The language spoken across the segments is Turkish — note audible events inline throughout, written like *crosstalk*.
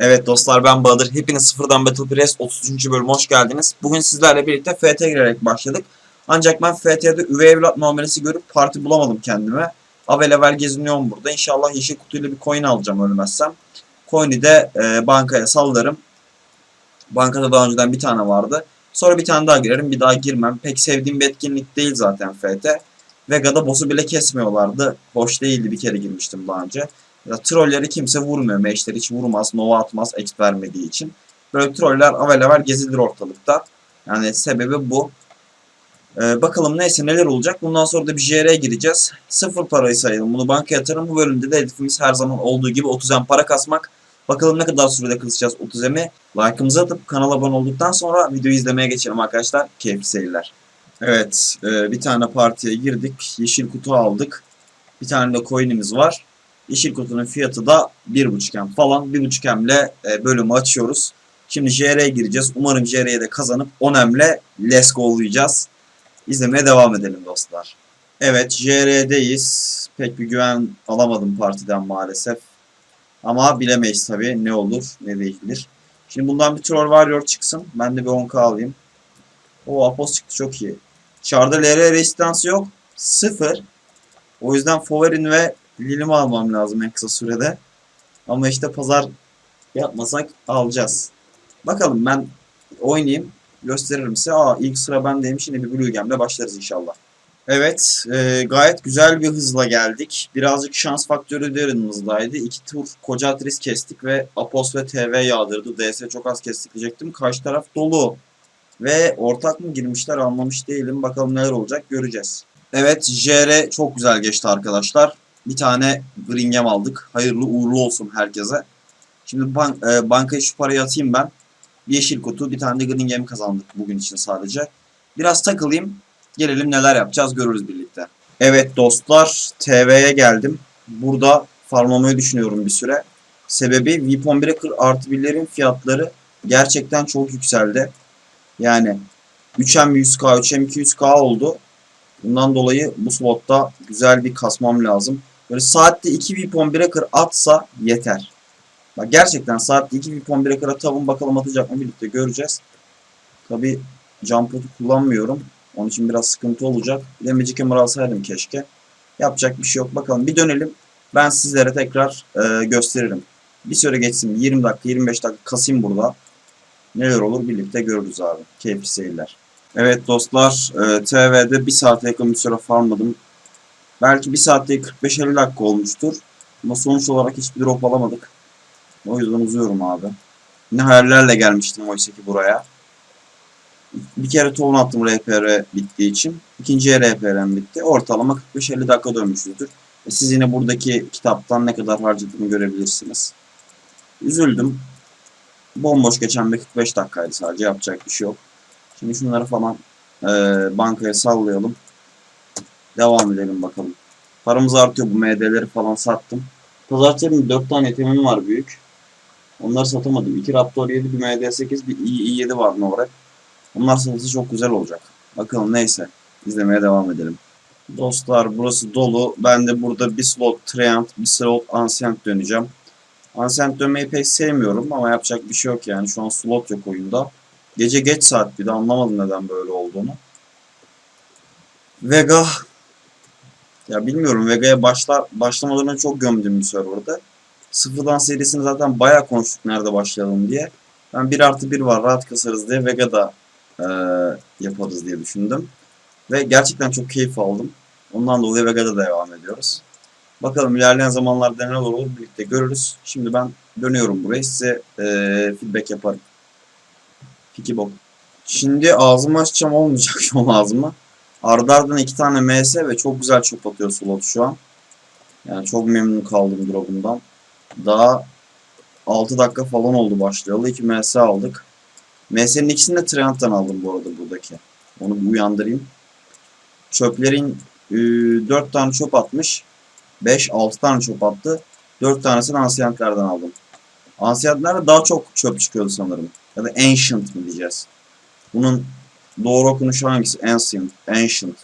Evet dostlar ben Bahadır. Hepiniz sıfırdan Battle Press 30. bölüme hoş geldiniz. Bugün sizlerle birlikte FT girerek başladık. Ancak ben FT'de üvey evlat muamelesi görüp parti bulamadım kendime. Avel avel geziniyorum burada. İnşallah yeşil kutuyla bir coin alacağım ölmezsem. Coin'i de e, bankaya sallarım. Bankada daha önceden bir tane vardı. Sonra bir tane daha girerim. Bir daha girmem. Pek sevdiğim bir etkinlik değil zaten FT. Vega'da boss'u bile kesmiyorlardı. Hoş değildi. Bir kere girmiştim daha önce. Ya trolleri kimse vurmuyor. Meşler hiç vurmaz, nova atmaz exp vermediği için. Böyle troller avel avel gezilir ortalıkta. Yani sebebi bu. Ee, bakalım neyse neler olacak. Bundan sonra da bir JR'ye gireceğiz. Sıfır parayı sayalım. Bunu bankaya yatırım. Bu bölümde de hedefimiz her zaman olduğu gibi 30 M para kasmak. Bakalım ne kadar sürede kısacağız 30 M'i. Like'ımızı atıp kanala abone olduktan sonra videoyu izlemeye geçelim arkadaşlar. Keyifli seyirler. Evet, e, bir tane partiye girdik. Yeşil kutu aldık. Bir tane de coin'imiz var. Yeşil kutunun fiyatı da 1.5M falan. 1.5M'le e, bölümü açıyoruz. Şimdi JR'ye gireceğiz. Umarım JR'ye de kazanıp 10M'le let's go'layacağız. İzlemeye devam edelim dostlar. Evet JR'deyiz. Pek bir güven alamadım partiden maalesef. Ama bilemeyiz tabii ne olur ne değildir. Şimdi bundan bir Troll Warrior çıksın. Ben de bir 10k alayım. O Apos çıktı çok iyi. Çarda LR resistansı yok. Sıfır. O yüzden Foverin ve Lilimi almam lazım en kısa sürede. Ama işte pazar yapmasak alacağız. Bakalım ben oynayayım. Gösteririm size. Aa ilk sıra bendeymiş. Yine bir Blue Game'le başlarız inşallah. Evet. E, gayet güzel bir hızla geldik. Birazcık şans faktörü de yanımızdaydı. İki tur koca atris kestik ve Apos ve TV yağdırdı. DS çok az kestik diyecektim. Karşı taraf dolu. Ve ortak mı girmişler anlamış değilim. Bakalım neler olacak göreceğiz. Evet JR çok güzel geçti arkadaşlar. Bir tane Gringem aldık. Hayırlı uğurlu olsun herkese. Şimdi bank, e, bankaya şu parayı atayım ben. Yeşil kutu, bir tane de Gringem kazandık bugün için sadece. Biraz takılayım. Gelelim neler yapacağız görürüz birlikte. Evet dostlar TV'ye geldim. Burada farmlamayı düşünüyorum bir süre. Sebebi Weapon Breaker artı birlerin fiyatları gerçekten çok yükseldi. Yani 3M 100k, 3M 200k oldu. Bundan dolayı bu slotta güzel bir kasmam lazım. Böyle saatte 2 Weapon Breaker atsa yeter. Bak gerçekten saatte 2 Weapon Breaker atalım bakalım atacak mı birlikte göreceğiz. Tabi jump potu kullanmıyorum. Onun için biraz sıkıntı olacak. Bir de Magic Hammer alsaydım keşke. Yapacak bir şey yok. Bakalım bir dönelim. Ben sizlere tekrar e, gösteririm. Bir süre geçsin. 20 dakika 25 dakika kasayım burada. Neler olur birlikte görürüz abi. Keyifli seyirler. Evet dostlar, e, TV'de bir saate yakın bir süre farmladım. Belki bir saatte 45-50 dakika olmuştur. Ama sonuç olarak hiçbir drop alamadık. O yüzden uzuyorum abi. Ne hayallerle gelmiştim oysa ki buraya. Bir kere tohum attım RPR bittiği için. İkinciye RPR'm bitti. Ortalama 45-50 dakika dönmüşüzdür. E siz yine buradaki kitaptan ne kadar harcadığımı görebilirsiniz. Üzüldüm. Bomboş geçen bir 45 dakikaydı sadece. Yapacak bir şey yok. Şimdi şunları falan e, bankaya sallayalım. Devam edelim bakalım. Paramız artıyor bu MD'leri falan sattım. Pazartesi 4 tane yeteneğim var büyük. Onları satamadım. 2 Raptor 7, bir MD8, bir i7 var Novrek. Onlar satılsa çok güzel olacak. Bakalım neyse. İzlemeye devam edelim. Dostlar burası dolu. Ben de burada bir slot Triumph, bir slot Ancient döneceğim. Ancient dönmeyi pek sevmiyorum ama yapacak bir şey yok yani. Şu an slot yok oyunda. Gece geç saat bir de anlamadım neden böyle olduğunu. Vega ya bilmiyorum Vega'ya başlar başlamadan önce çok gömdüm bir serverda. Sıfırdan serisini zaten bayağı konuştuk nerede başlayalım diye. Ben 1 artı 1 var rahat kasarız diye Vega'da e, yaparız diye düşündüm. Ve gerçekten çok keyif aldım. Ondan dolayı Vega'da devam ediyoruz. Bakalım ilerleyen zamanlarda neler olur birlikte görürüz. Şimdi ben dönüyorum buraya size e, feedback yaparım. Piki bok. Şimdi ağzımı açacağım olmayacak *laughs* şu an ağzıma. Ardı ardına iki tane MS ve çok güzel çöp atıyor slot şu an. Yani çok memnun kaldım drop'undan. Daha 6 dakika falan oldu başlayalı. 2 MS aldık. MS'nin ikisini de Trent'ten aldım bu arada buradaki. Onu bir uyandırayım. Çöplerin e, 4 tane çöp atmış. 5-6 tane çöp attı. 4 tanesini Ancient'lerden aldım. Ancient'lerde daha çok çöp çıkıyordu sanırım. Ya da Ancient mi diyeceğiz. Bunun doğru okunuşu hangisi? Ancient. Ancient.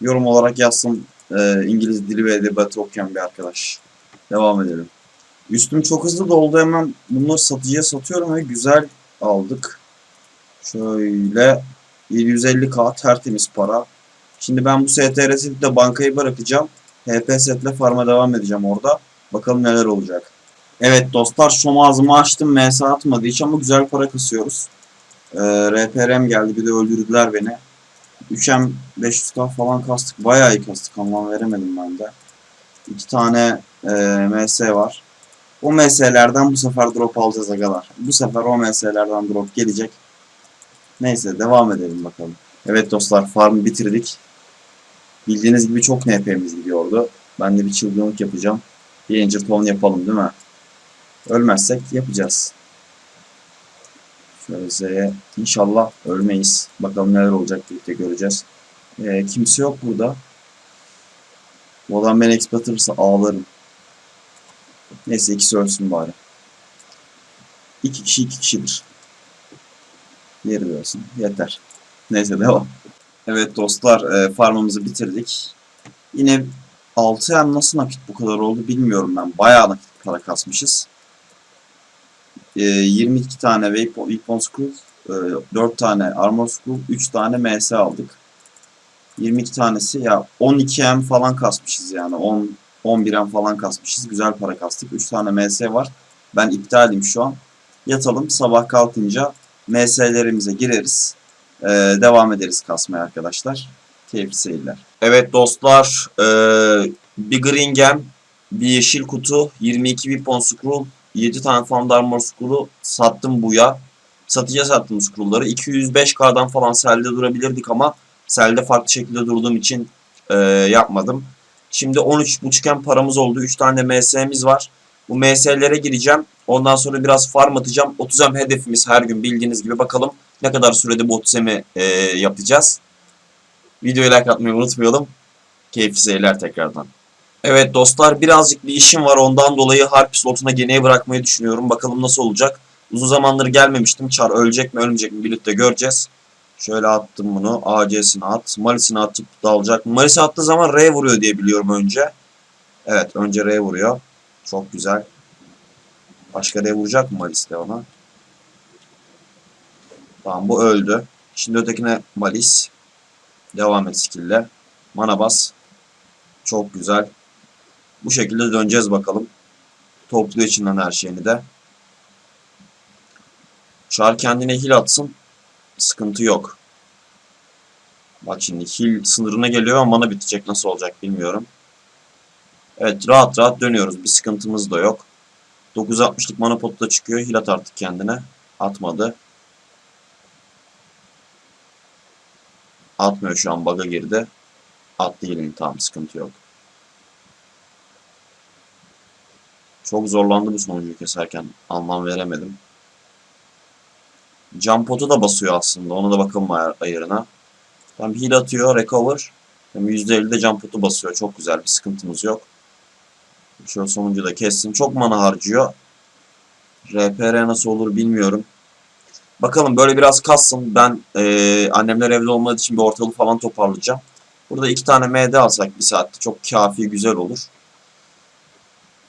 Yorum olarak yazsın e, İngiliz dili ve edebiyatı okuyan bir arkadaş. Devam edelim. Üstüm çok hızlı doldu hemen bunları satıcıya satıyorum ve güzel aldık. Şöyle 750k tertemiz para. Şimdi ben bu STR'si de bankayı bırakacağım. HP setle farma devam edeceğim orada. Bakalım neler olacak. Evet dostlar şu ağzımı açtım. MS atmadı hiç ama güzel para kasıyoruz. Ee, RPRM geldi bir de öldürdüler beni. 3M 500k falan kastık. Bayağı iyi kastık anlam veremedim ben de. İki tane e, MS var. O MS'lerden bu sefer drop alacağız agalar. Bu sefer o MS'lerden drop gelecek. Neyse devam edelim bakalım. Evet dostlar farmı bitirdik. Bildiğiniz gibi çok NP'miz gidiyordu. Ben de bir çılgınlık yapacağım. Bir Angel Town yapalım değil mi? Ölmezsek yapacağız. Şöyle Z'ye inşallah ölmeyiz. Bakalım neler olacak birlikte göreceğiz. Ee, kimse yok burada. Bu adam beni exploiter'sa ağlarım. Neyse ikisi ölsün bari. İki kişi iki kişidir. Diğeri de ölsün. Yeter. Neyse devam. Evet dostlar e, farmımızı bitirdik. Yine 6 hem nasıl nakit bu kadar oldu bilmiyorum ben. Bayağı nakit para kasmışız. E, 22 tane Weapon, Scroll, e, 4 tane Armor Scroll, 3 tane MS aldık. 22 tanesi ya 12 M falan kasmışız yani 10 11 M falan kasmışız. Güzel para kastık. 3 tane MS var. Ben iptalim şu an. Yatalım sabah kalkınca MS'lerimize gireriz. Ee, devam ederiz kasmaya arkadaşlar. Keyifli seyirler. Evet dostlar. ee, bir green gem, bir yeşil kutu, 22 weapon scroll, 7 tane found armor scroll'u sattım buya. Satıcıya sattım scroll'ları. 205k'dan falan selde durabilirdik ama selde farklı şekilde durduğum için ee, yapmadım. Şimdi 13.5'en paramız oldu. 3 tane MS'miz var. Bu MS'lere gireceğim. Ondan sonra biraz farm atacağım. 30M hedefimiz her gün bildiğiniz gibi. Bakalım ne kadar sürede bu 30M'i e, yapacağız. Videoyu like atmayı unutmayalım. Keyifli seyirler tekrardan. Evet dostlar birazcık bir işim var. Ondan dolayı harp slotuna geriye bırakmayı düşünüyorum. Bakalım nasıl olacak. Uzun zamandır gelmemiştim. Char ölecek mi ölmeyecek mi birlikte göreceğiz. Şöyle attım bunu. AC'sini at. Malis'ini atıp dalacak. Malis'i attığı zaman R vuruyor diye biliyorum önce. Evet önce R vuruyor. Çok güzel. Başka R vuracak mı Malis de ona? Tamam bu öldü. Şimdi ötekine Malis. Devam et skill'le. Mana bas. Çok güzel. Bu şekilde döneceğiz bakalım. Topluyor içinden her şeyini de. Char kendine heal atsın. Sıkıntı yok. Bak şimdi heal sınırına geliyor ama mana bitecek. Nasıl olacak bilmiyorum. Evet rahat rahat dönüyoruz. Bir sıkıntımız da yok. 960'lık mana potu da çıkıyor. Heal at artık kendine. Atmadı. Atmıyor şu an bug'a girdi. Attı heal'ini tamam sıkıntı yok. Çok zorlandı bu sonuncuyu keserken. Anlam veremedim. Jump da basıyor aslında. Ona da bakalım ayar, ayarına. Tam heal atıyor. Recover. Hem %50'de jump basıyor. Çok güzel. Bir sıkıntımız yok. Şöyle sonuncu da kessin. Çok mana harcıyor. RPR nasıl olur bilmiyorum. Bakalım böyle biraz kassın. Ben e, annemler evde olmadığı için bir ortalığı falan toparlayacağım. Burada iki tane MD alsak bir saatte çok kafi güzel olur.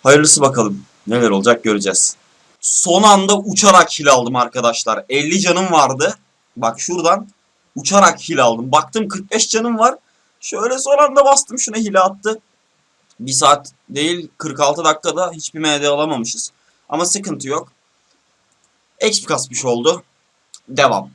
Hayırlısı bakalım. Neler olacak göreceğiz. Son anda uçarak hil aldım arkadaşlar. 50 canım vardı. Bak şuradan uçarak hil aldım. Baktım 45 canım var. Şöyle son anda bastım şuna hile attı. Bir saat değil 46 dakikada hiçbir MD alamamışız. Ama sıkıntı yok. XP kasmış oldu. Devam.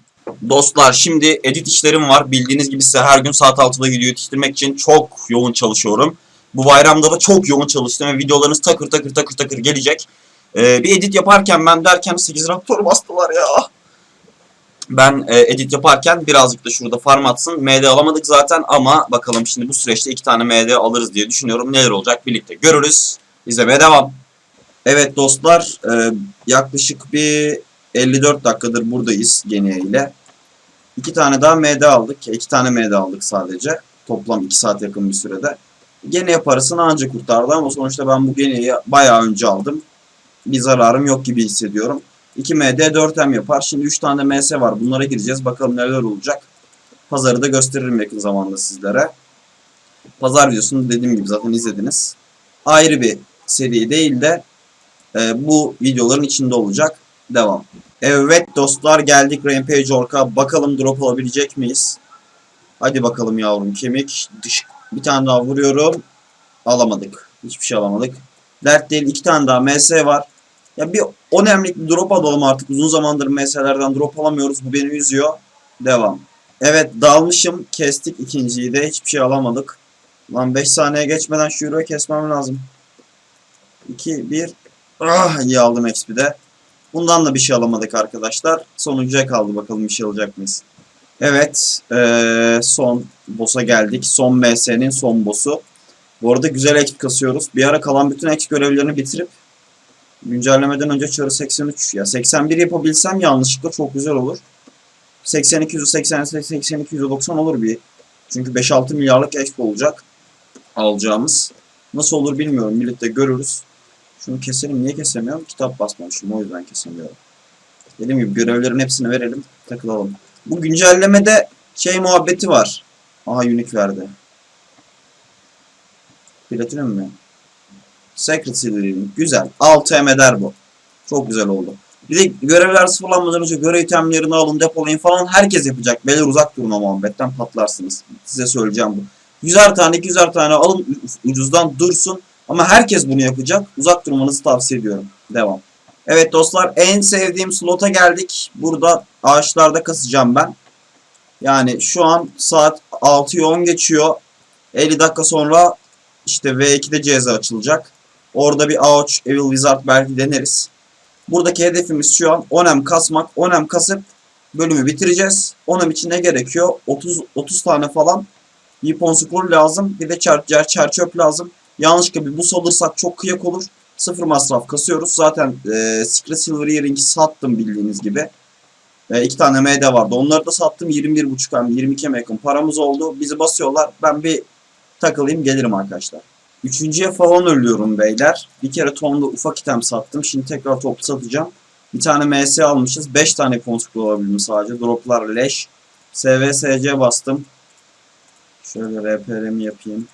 Dostlar şimdi edit işlerim var. Bildiğiniz gibi size her gün saat 6'da video yetiştirmek için çok yoğun çalışıyorum. Bu bayramda da çok yoğun çalıştım ve videolarınız takır takır takır takır gelecek. Ee, bir edit yaparken ben derken 8 raptor bastılar ya. Ben e, edit yaparken birazcık da şurada farm atsın. MD alamadık zaten ama bakalım şimdi bu süreçte iki tane MD alırız diye düşünüyorum. Neler olacak birlikte görürüz. İzlemeye devam. Evet dostlar e, yaklaşık bir 54 dakikadır buradayız Geniye ile. İki tane daha MD aldık. İki tane MD aldık sadece. Toplam 2 saat yakın bir sürede. Geniye parasını ancak kurtardı ama sonuçta ben bu Geniye'yi bayağı önce aldım. Bir zararım yok gibi hissediyorum. 2 MD 4M yapar. Şimdi 3 tane MS var. Bunlara gireceğiz. Bakalım neler olacak. Pazarı da gösteririm yakın zamanda sizlere. Pazar videosunu dediğim gibi zaten izlediniz. Ayrı bir seri değil de e, bu videoların içinde olacak. Devam. Evet dostlar geldik Rampage Ork'a. Bakalım drop alabilecek miyiz? Hadi bakalım yavrum kemik. Dış. Bir tane daha vuruyorum. Alamadık. Hiçbir şey alamadık. Dert değil. iki tane daha MS var. Ya bir önemli bir drop alalım artık. Uzun zamandır MS'lerden drop alamıyoruz. Bu beni üzüyor. Devam. Evet dalmışım. Kestik ikinciyi de. Hiçbir şey alamadık. Lan 5 saniye geçmeden şu euroyu kesmem lazım. 2, 1. Ah iyi aldım XP'de. Bundan da bir şey alamadık arkadaşlar. Sonuncuya kaldı bakalım bir şey alacak mıyız? Evet. eee, son boss'a geldik. Son MS'nin son boss'u. Bu arada güzel exp kasıyoruz. Bir ara kalan bütün exp görevlerini bitirip güncellemeden önce çarı 83 ya 81 yapabilsem yanlışlıkla çok güzel olur. 82 188 82 190 olur bir. Çünkü 5-6 milyarlık exp olacak alacağımız. Nasıl olur bilmiyorum. Birlikte görürüz. Şunu keselim. Niye kesemiyorum? Kitap basmamışım. O yüzden kesemiyorum. Dediğim gibi görevlerin hepsini verelim. Takılalım. Bu güncellemede şey muhabbeti var. Aha unique verdi. Platinum mi? Secret Silver'in. Güzel. 6 M eder bu. Çok güzel oldu. Bir de görevler sıfırlanmadan önce görev itemlerini alın depolayın falan herkes yapacak. Beyler uzak durun o muhabbetten patlarsınız. Size söyleyeceğim bu. Yüzer tane 200'er tane alın ucuzdan dursun. Ama herkes bunu yapacak. Uzak durmanızı tavsiye ediyorum. Devam. Evet dostlar en sevdiğim slota geldik. Burada ağaçlarda kasacağım ben. Yani şu an saat 6'yı 10 geçiyor. 50 dakika sonra işte V2'de ceza açılacak. Orada bir ağaç Evil Wizard belki deneriz. Buradaki hedefimiz şu an onem kasmak. Onem kasıp bölümü bitireceğiz. Onem için ne gerekiyor? 30 30 tane falan Weapon Scroll lazım. Bir de çer, çer, çer çöp lazım. Yanlışlıkla bir bus alırsak çok kıyak olur. Sıfır masraf kasıyoruz. Zaten e, Secret Silver Earring'i sattım bildiğiniz gibi. E, iki tane MD vardı. Onları da sattım. 21.5 hem 22 yakın paramız oldu. Bizi basıyorlar. Ben bir takılayım gelirim arkadaşlar. Üçüncüye falan ölüyorum beyler. Bir kere tonda ufak item sattım. Şimdi tekrar toplu satacağım. Bir tane MS almışız. 5 tane konsuklu olabildim sadece. Droplar leş. SVSC bastım. Şöyle RPR'mi yapayım.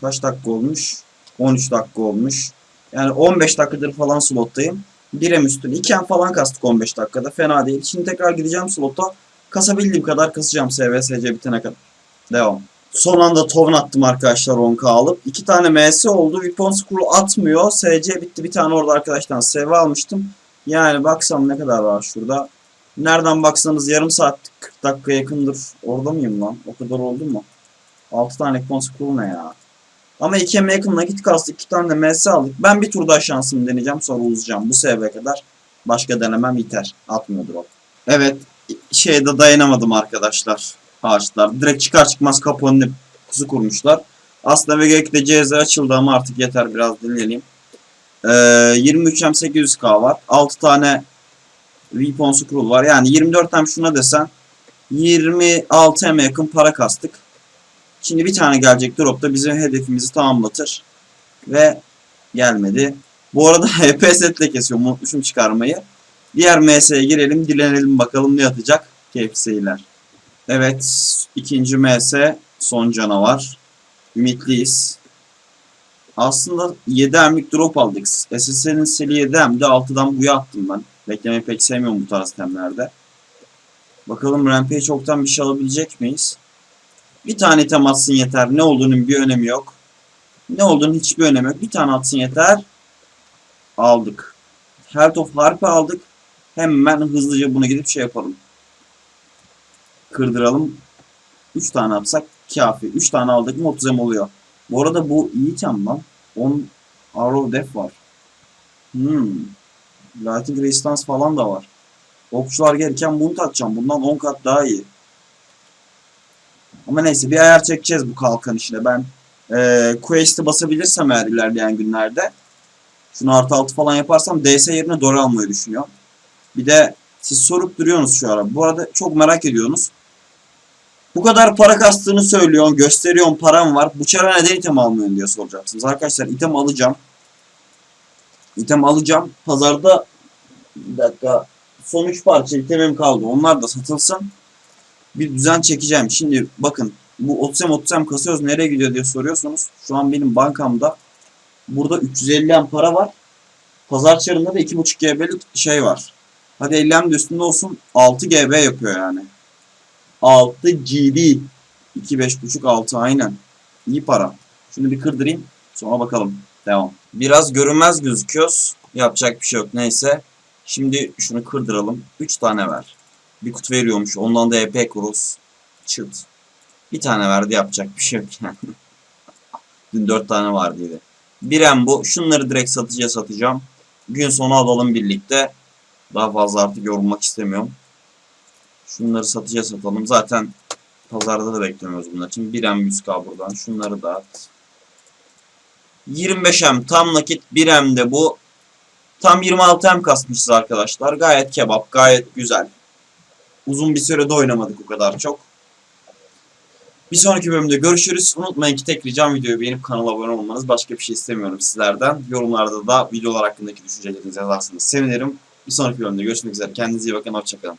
Kaç dakika olmuş? 13 dakika olmuş. Yani 15 dakikadır falan slottayım. 1'em üstün. 2'em falan kastık 15 dakikada. Fena değil. Şimdi tekrar gideceğim slota. Kasabildiğim kadar kasacağım SVSC bitene kadar. Devam. Son anda tovun attım arkadaşlar 10k alıp. 2 tane MS oldu. Weapon Scroll atmıyor. SC bitti. Bir tane orada arkadaştan SV almıştım. Yani baksam ne kadar var şurada. Nereden baksanız yarım saat 40 dakika yakındır. Orada mıyım lan? O kadar oldu mu? 6 tane Weapon Scroll ne ya? Ama 2'ye yakın nakit kastık. 2 tane de MS aldık. Ben bir tur daha şansımı deneyeceğim. Sonra uzayacağım. Bu seviyeye kadar. Başka denemem yeter. Atmıyordur o. Evet. Şeyde dayanamadım arkadaşlar. Ağaçlar. Direkt çıkar çıkmaz önüne kuzu kurmuşlar. Aslında VG'de CZ açıldı ama artık yeter biraz dinleyelim. Ee, 23 hem 800k var. 6 tane Weapon Scroll var. Yani 24 hem şuna desen 26 hem yakın para kastık. Şimdi bir tane gelecek drop da bizim hedefimizi tamamlatır. Ve gelmedi. Bu arada *laughs* HP setle kesiyorum. Unutmuşum çıkarmayı. Diğer MS'ye girelim. Dilenelim bakalım ne atacak. Keyifli. Evet. ikinci MS. Son canavar. Ümitliyiz. Aslında 7 emlik drop aldık. SSL'in seli 7 emdi. 6'dan buya attım ben. Beklemeyi pek sevmiyorum bu tarz temlerde. Bakalım Rampage çoktan bir şey alabilecek miyiz? Bir tane item atsın yeter. Ne olduğunun bir önemi yok. Ne olduğunun hiçbir önemi yok. Bir tane atsın yeter. Aldık. Heart of Harp'ı aldık. Hemen hızlıca buna gidip şey yapalım. Kırdıralım. 3 tane atsak kafi. 3 tane aldık mı 30 em oluyor. Bu arada bu iyi item lan. 10 Arrow Def var. Hmm. Lighting Resistance falan da var. Okçular gelirken bunu takacağım. Bundan 10 kat daha iyi. Ama neyse bir ayar çekeceğiz bu kalkan işine. Ben e, Quest'i basabilirsem eğer ilerleyen günlerde şunu artı altı falan yaparsam DS yerine Dora almayı düşünüyorum. Bir de siz sorup duruyorsunuz şu ara. Bu arada çok merak ediyorsunuz. Bu kadar para kastığını söylüyorsun, gösteriyorsun param var. Bu çara neden item almıyorsun diye soracaksınız. Arkadaşlar item alacağım. İtem alacağım. Pazarda bir dakika son 3 parça itemim kaldı. Onlar da satılsın bir düzen çekeceğim. Şimdi bakın bu 30 30 kasıyoruz nereye gidiyor diye soruyorsunuz. Şu an benim bankamda burada 350 em para var. Pazar çarında da 2.5 GB'lik şey var. Hadi 50 de üstünde olsun 6 GB yapıyor yani. 6 GB. 2 5.5 6 aynen. İyi para. Şunu bir kırdırayım. Sonra bakalım. Devam. Biraz görünmez gözüküyoruz. Yapacak bir şey yok. Neyse. Şimdi şunu kırdıralım. 3 tane ver. Bir kutu veriyormuş. Ondan da EP Cross. Çıt. Bir tane verdi. Yapacak bir şey yok yani. *laughs* Dün 4 tane vardıydı. Birem bu. Şunları direkt satıcıya satacağım. Gün sonu alalım birlikte. Daha fazla artık yorulmak istemiyorum. Şunları satıcıya satalım. Zaten pazarda da beklemiyoruz bunlar için. 1M 100k buradan. Şunları da at. 25M tam nakit 1M de bu. Tam 26M kasmışız arkadaşlar. Gayet kebap. Gayet güzel. Uzun bir sürede oynamadık o kadar çok. Bir sonraki bölümde görüşürüz. Unutmayın ki tek ricam videoyu beğenip kanala abone olmanız. Başka bir şey istemiyorum sizlerden. Yorumlarda da videolar hakkındaki düşüncelerinizi yazarsanız sevinirim. Bir sonraki bölümde görüşmek üzere. Kendinize iyi bakın. Hoşçakalın.